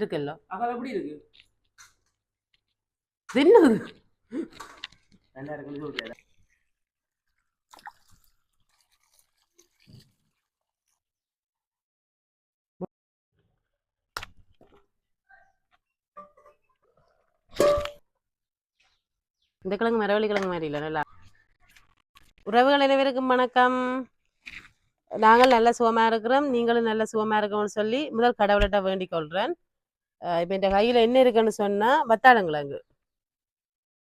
இருக்குல்ல. அகல் எப்படி இருக்கு? என்னது? நல்லா இருக்குன்னு சொல்றேன் இந்த கிழங்கு மரவள்ளி கிழங்கு மாதிரி இல்லை நல்லா உறவுகள் அனைவருக்கும் வணக்கம். நாங்கள் நல்ல சுகமா இருக்கிறோம். நீங்களும் நல்ல சுகமா இருக்கணும்னு சொல்லி முதல் கடவுள்கிட்ட வேண்டிக் கொள்றேன். இப்போ இந்த கையில் என்ன இருக்குன்னு சொன்னால் வத்தாளங்கிழங்கு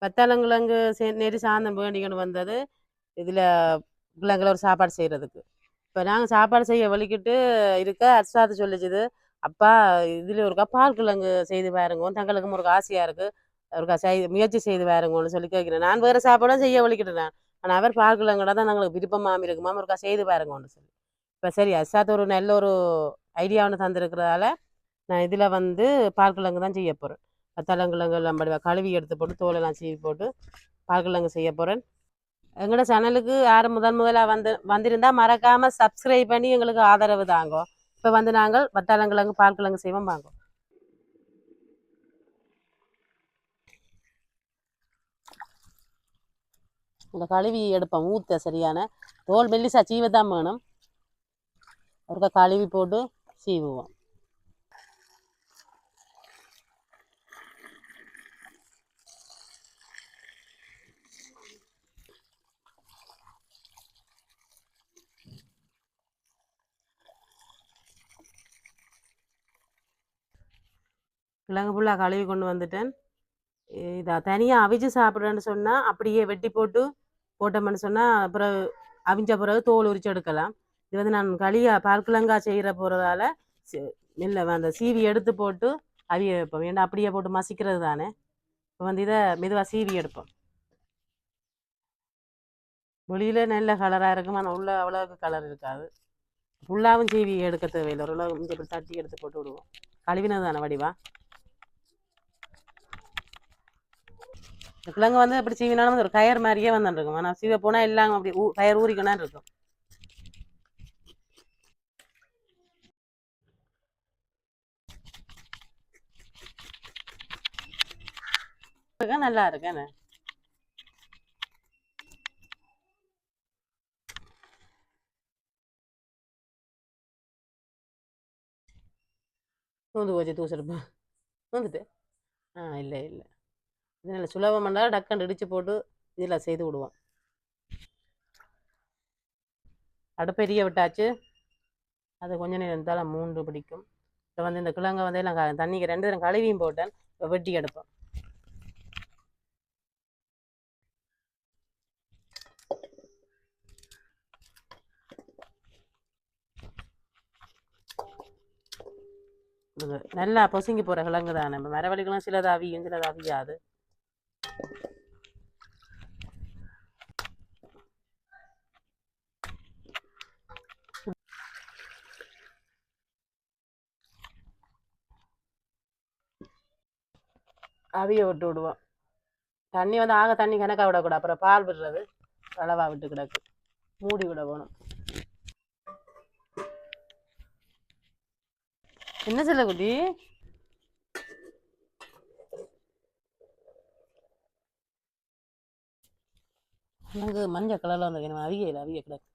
வத்தாளங்கிழங்கு சே நெறி சாந்தம் வேண்டிக்கொண்டு வந்தது. இதில் கிழங்குல ஒரு சாப்பாடு செய்கிறதுக்கு இப்போ நாங்கள் சாப்பாடு செய்ய வலிக்கிட்டு இருக்க அர்சாத்து சொல்லிச்சுது அப்பா இதில் ஒருக்கா பால் கிழங்கு செய்து பாருங்க தங்களுக்கும் ஒரு ஆசையாக இருக்குது ஒருக்கா செய் முயற்சி செய்து பாருங்கன்னு சொல்லி கேட்குறேன் நான் வேறு சாப்பாடும் செய்ய வலிக்கிட்டு நான். ஆனால் அவர் பால் கிழங்குனா தான் நாங்களுக்கு விருப்பமாக இருக்குமாம். ஒருக்கா செய்து பாருங்கன்னு சொல்லி. இப்போ சரி அர்சாத் ஒரு நல்ல ஒரு ஐடியா ஒன்று தந்திருக்கிறதால நான் இதில் வந்து பால்கிழங்கு தான் செய்ய போகிறேன் வத்தலங்கிழங்கு எல்லாம் கழுவி எடுத்து போட்டு தோலெல்லாம் சீவி போட்டு பால்கிழங்கு செய்ய போகிறேன் எங்களோட சேனலுக்கு யார் முதன் முதலாக வந்து வந்திருந்தால் மறக்காமல் சப்ஸ்கிரைப் பண்ணி எங்களுக்கு ஆதரவு தாங்கோ. இப்போ வந்து நாங்கள் வத்தாளங்கிழங்கு பால்கிழங்கு செய்வோம் வாங்கோ. இந்த கழுவி எடுப்போம் ஊற்ற சரியான. தோல் மெல்லிசா சீவை தான் வேணும். ஒருக்கா கழுவி போட்டு சீவுவோம். கிழங்கு ஃபுல்லாக கழுவி கொண்டு வந்துட்டேன். இதை தனியாக அவிச்சு சாப்பிட்றேன்னு சொன்னால் அப்படியே வெட்டி போட்டு போட்டோம்னு சொன்னால் அப்புறம் அவிஞ்ச பிறகு தோல் உரிச்சு எடுக்கலாம். இது வந்து நான் களியா பால்கிழங்கா செய்கிற போகிறதால இல்லை அந்த சீவி எடுத்து போட்டு அவிய வைப்போம். ஏன்னா அப்படியே போட்டு மசிக்கிறது தானே. இப்போ வந்து இதை மெதுவாக சீவி எடுப்போம். வெளியில் நல்ல கலராக இருக்கும். ஆனால் உள்ள அவ்வளோக்கு கலர் இருக்காது. ஃபுல்லாகவும் சீவி எடுக்க தேவையில்லை. ஓரளவு இங்கே இப்படி தட்டி எடுத்து போட்டு விடுவோம். கழுவினது தானே வடிவா இந்த கிழங்கு வந்து எப்படி சீவினாலும் ஒரு கயர் மாதிரியே வந்துட்டு இருக்கும் ஆனால் சீவ போனால் எல்லாம் அப்படி ஊ கயர் ஊறிக்கணும் இருக்கும். நல்லா இருக்கேன்னு நூந்து போச்சு தூசெடுப்பா நூந்துட்டு ஆ இல்லை இல்லை. இது சுலபம் பண்ணால் டக்குன்னு இடித்து போட்டு இதில் செய்து விடுவோம். அடுப்பெரிய விட்டாச்சு. அது கொஞ்ச நேரம் இருந்தாலும் மூன்று பிடிக்கும். இப்போ வந்து இந்த கிழங்கை வந்து எல்லாம் க- தண்ணிக்கு ரெண்டு தரம் கழுவியும் போட்டேன். இப்போ வெட்டி எடுப்போம். நல்லா பொசுங்கி போகிற கிழங்கு தானே. நம்ம மரவள்ளிக்கெல்லாம் சிலது அவியும் அவிய விட்டு விடுவோம் தண்ணி வந்து ஆக தண்ணி கணக்காக விடக்கூடாது. அப்புறம் பால் விடுறது அளவாக விட்டு கிடக்கு. மூடி விட போகணும். என்ன சொல்ல குட்டி? எனக்கு மஞ்சள் கலரில் வந்து எனக்கு அவிய இல்லை அவிய கிடக்கு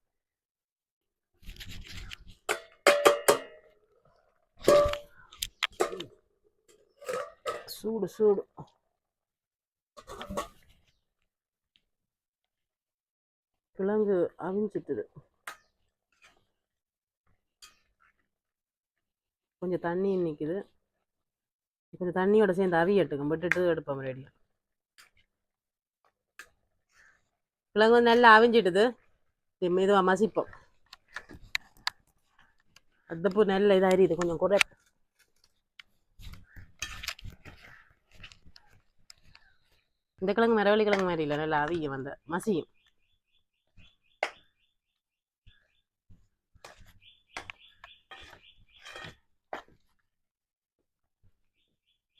சூடு சூடு. கிழங்கு அவிஞ்சிட்டுது. கொஞ்சம் தண்ணி நிற்கிது கொஞ்சம் தண்ணியோட சேர்ந்து அவியட்டுக்கும் விட்டுட்டு எடுப்போம் ரெடியாக கிழங்கு நல்லா அவிஞ்சிடுது. மெதுவாக மசிப்போம். பூ நல்ல இதாக அறியுது கொஞ்சம் குறை இந்த கிழங்கு மரவள்ளி கிழங்கு மாதிரி இல்லை நல்லா அவியும் வந்த மசியும்.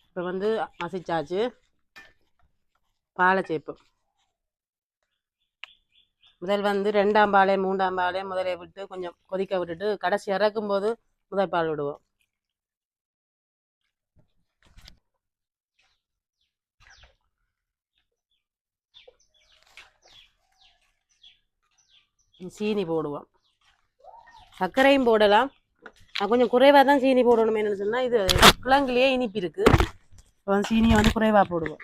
இப்போ வந்து மசிச்சாச்சு. பாலை சேர்ப்போம் முதல் வந்து ரெண்டாம் பாலை மூன்றாம் பாலை முதலை விட்டு கொஞ்சம் கொதிக்க விட்டுட்டு கடைசி இறக்கும் போது முதல் பால் விடுவோம். சீனி போடுவோம். சர்க்கரையும் போடலாம். கொஞ்சம் குறைவாக தான் சீனி போடணுமே என்னென்னு சொன்னால் இது கிழங்குலேயே இனிப்பு இருக்குது சீனியை வந்து குறைவாக போடுவோம்.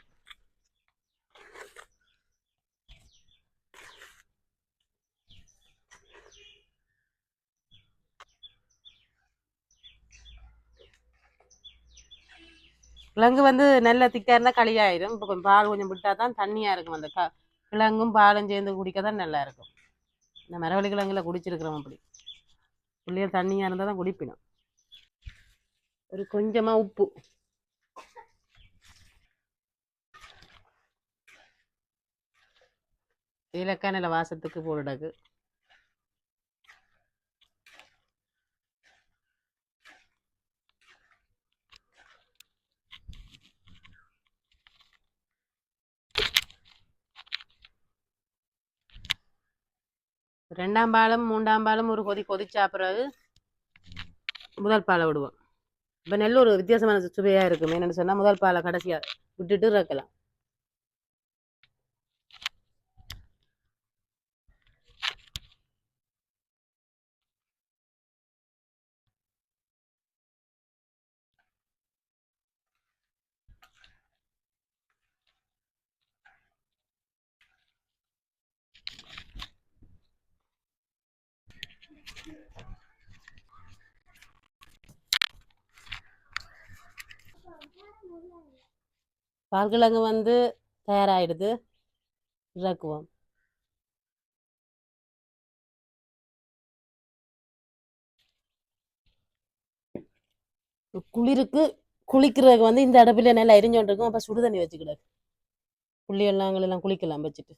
கிழங்கு வந்து நல்ல திக்காக இருந்தால் களியாயிரும். இப்போ கொஞ்சம் பால் கொஞ்சம் விட்டால் தான் தண்ணியாக இருக்கும். அந்த க கிழங்கும் பாலும் சேர்ந்து குடிக்க தான் நல்லா இருக்கும். இந்த மரவள்ளி கிழங்குல குடிச்சிருக்கிறோம் அப்படி. பிள்ளைகள் தண்ணியாக இருந்தால் தான் குடிப்பினோம். ஒரு கொஞ்சமாக உப்பு. ஏலக்காய் நல்ல வாசத்துக்கு போடுடக்கு ரெண்டாம் பாலம் மூன்றாம் பாலம் ஒரு கொதி கொதிச்சா பிறகு முதல் பாலை விடுவோம். இப்போ நெல் ஒரு வித்தியாசமான சுவையாக இருக்குமே இருக்கும் என்னன்னு சொன்னா முதல் பாலை கடைசியா விட்டுட்டு இறக்கலாம். பால்கிழங்கு வந்து தயாராகிடுது இறக்குவோம். குளிருக்கு குளிக்கிறதுக்கு வந்து இந்த அடுப்பில் நல்லா எரிஞ்சோண்டு இருக்கும் அப்போ சுடு தண்ணி வச்சுக்கிடாது புள்ளி எல்லாம் எல்லாம் குளிக்கலாம் வச்சுட்டு.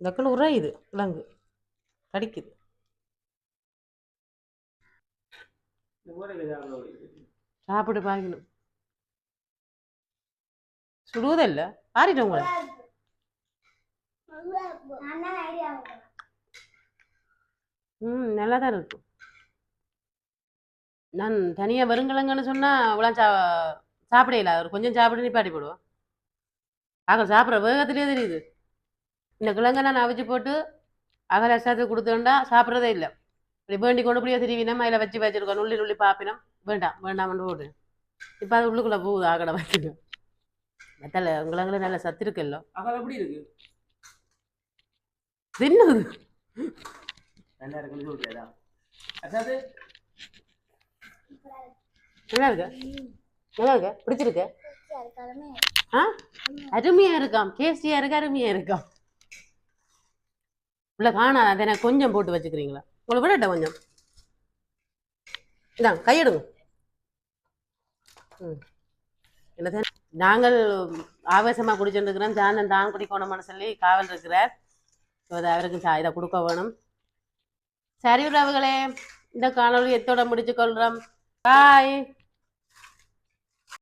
டக்குன்னு உராயுது கிழங்கு கடிக்குது இந்த ஊரையில சாப்பிட முடியுது. சாப்பிட்டு பாக்கணும் சுடுவதில்ல. ஆறிட்டு உங்களை. ம் நல்லா தான் இருக்கும் நான் தனியாக வருங்கிழங்குன்னு சொன்னால் அவ்வளோ சா சாப்பிடல. ஒரு கொஞ்சம் சாப்பிட்டு நிப்பாட்டி போடுவோம் ஆக சாப்பிட்ற வேகத்திலே தெரியுது. இந்த கிழங்கை நான் அவிச்சு போட்டு அகல அசாத்துக்கு கொடுத்தோண்டா சாப்பிட்றதே இல்லை. இப்படி வேண்டி கொண்டு போய் திருவினா அதில் வச்சு வச்சிருக்கோம் நுள்ளி நுள்ளி பாப்பினோம் வேண்டாம் வேண்டாம்னு போடு இப்போ அது உள்ளுக்குள்ளே போகுது ஆகடை வைக்கணும் மெத்தல கிழங்குல நல்ல சத்து இருக்குல்ல அகல் எப்படி இருக்கு தின்னுது நல்லா இருக்குன்னு சொல்றியாடா அதாவது நல்லா இருக்கு நல்லா இருக்கு பிடிச்சிருக்கு ஆ அருமையா இருக்காம் டேஸ்டியா இருக்கு அருமையா இருக்காம் உள்ள காணாத அதை கொஞ்சம் போட்டு வச்சுக்கிறீங்களா உங்களை விடட்ட கொஞ்சம். இதான் கையெடுங்க. ம். என்னதான் நாங்கள் ஆவேசமா குடிச்சுருக்கிறோம் இருக்கிறோம் தான் குடிக்கணும்னு சொல்லி காவல் இருக்கிறார். ஸோ அது அவருக்கு சா- இதை கொடுக்க வேணும். சரி உறவுகளே இந்த காணொலி எத்தோட முடிச்சு கொள்றோம். பாய்.